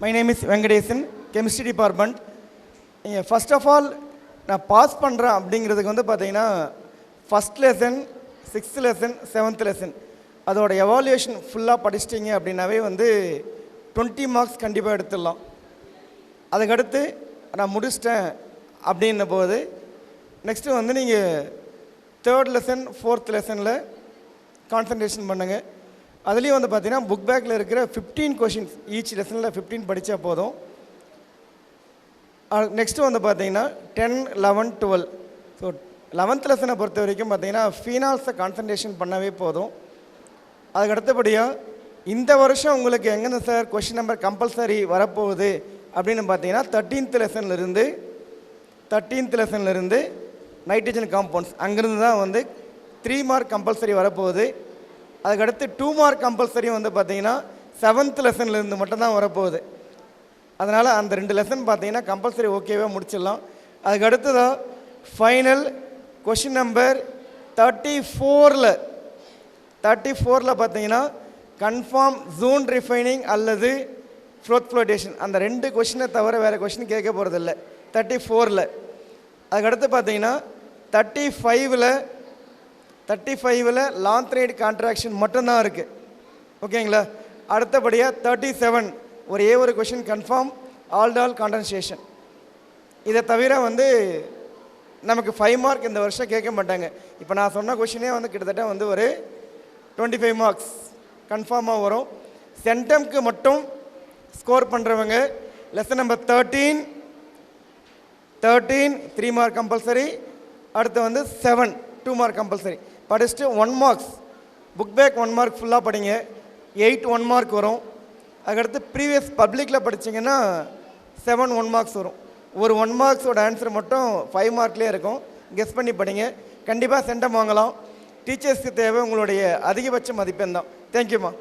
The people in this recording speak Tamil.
My name is Venkatesan chemistry department நீங்கள் ஃபர்ஸ்ட் ஆஃப் ஆல் நான் பாஸ் பண்ணுறேன் அப்படிங்கிறதுக்கு வந்து பார்த்தீங்கன்னா first lesson sixth lesson seventh lesson அதோட எவால்யூஷன் ஃபுல்லாக படிச்சிட்டிங்க அப்படின்னாவே வந்து டுவெண்ட்டி மார்க்ஸ் கண்டிப்பாக எடுத்துடலாம். அதுக்கடுத்து நான் முடிச்சிட்டேன் அப்படின்ன போது நெக்ஸ்ட்டு வந்து நீங்கள் தேர்ட் லெசன் ஃபோர்த் லெசனில் கான்சன்ட்ரேஷன் பண்ணுங்கள் அதுலேயும் வந்து பார்த்தீங்கன்னா புக் பேக்கில் இருக்கிற ஃபிஃப்டீன் கொஷின்ஸ் ஈச் லெசனில் ஃபிஃப்டீன் படித்தா போதும். நெக்ஸ்ட்டு வந்து பார்த்தீங்கன்னா ten eleven twelve so eleventh லெசனை பொறுத்த வரைக்கும் பார்த்தீங்கன்னா ஃபீனால்ஸை கான்சன்ட்ரேஷன் பண்ணவே போதும். அதுக்கு அடுத்தபடியாக இந்த வருஷம் உங்களுக்கு எங்கேருந்து சார் கொஷின் நம்பர் கம்பல்சரி வரப்போகுது அப்படின்னு பார்த்தீங்கன்னா தேர்ட்டீன்த் லெசன்லேருந்து தேர்ட்டீன்த் லெசன்லேருந்து நைட்ரஜன் காம்பவுண்ட்ஸ் அங்கேருந்து தான் வந்து த்ரீ மார்க் கம்பல்சரி வரப்போகுது. அதுக்கடுத்து டூ மார்க் கம்பல்சரி வந்து பார்த்தீங்கன்னா செவன்த் லெசன்லேருந்து மட்டும்தான் வரப்போகுது. அதனால் அந்த ரெண்டு லெசன் பார்த்தீங்கன்னா கம்பல்சரி ஓகேவாக முடிச்சிடலாம். அதுக்கு அடுத்ததாக ஃபைனல் கொஷின் நம்பர் தேர்ட்டி ஃபோரில் தேர்ட்டி ஃபோரில் பார்த்தீங்கன்னா கன்ஃபார்ம் ஜூன் ரிஃபைனிங் அல்லது ஃப்ளோத் ஃப்ளோட்டேஷன் அந்த ரெண்டு கொஷினை தவிர வேறு கொஷின் கேட்க போகிறதில்ல தேர்ட்டி ஃபோரில் அதுக்கடுத்து பார்த்தீங்கன்னா தேர்ட்டி ஃபைவ்ல தேர்ட்டி ஃபைவ்ல லாந்த்ரைடு கான்ட்ராக்ஷன் மட்டும்தான் இருக்குது ஓகேங்களா? அடுத்தபடியாக தேர்ட்டி செவன் ஒரே ஒரு கொஷின் கன்ஃபார்ம் ஆல்டால் கான்டன்சேஷன் இதை தவிர வந்து நமக்கு ஃபைவ் மார்க் இந்த வருஷம் கேட்க மாட்டாங்க. இப்போ நான் சொன்ன கொஷினே வந்து கிட்டத்தட்ட வந்து ஒரு டுவெண்ட்டி ஃபைவ் மார்க்ஸ் கன்ஃபார்மாக வரும். சென்டம்க்கு மட்டும் ஸ்கோர் பண்ணுறவங்க lesson number thirteen thirteen three mark compulsory அடுத்து வந்து செவன் டூ மார்க் கம்பல்சரி படிச்சுட்டு one marks book back one mark ஃபுல்லாக படிங்க. எயிட் ஒன் மார்க் வரும். அதுக்கடுத்து ப்ரீவியஸ் பப்ளிக்கில் படிச்சிங்கன்னா செவன் ஒன் மார்க்ஸ் வரும். ஒரு ஒன் மார்க்ஸோட ஆன்சர் மட்டும் ஃபைவ் மார்க்லேயே இருக்கும். கெஸ் பண்ணி படிங்க. கண்டிப்பாக சென்டம் வாங்கலாம். டீச்சர்ஸ்க்கு தேவை உங்களுடைய அதிகபட்ச மதிப்பெண் தான். தேங்க்யூம்மா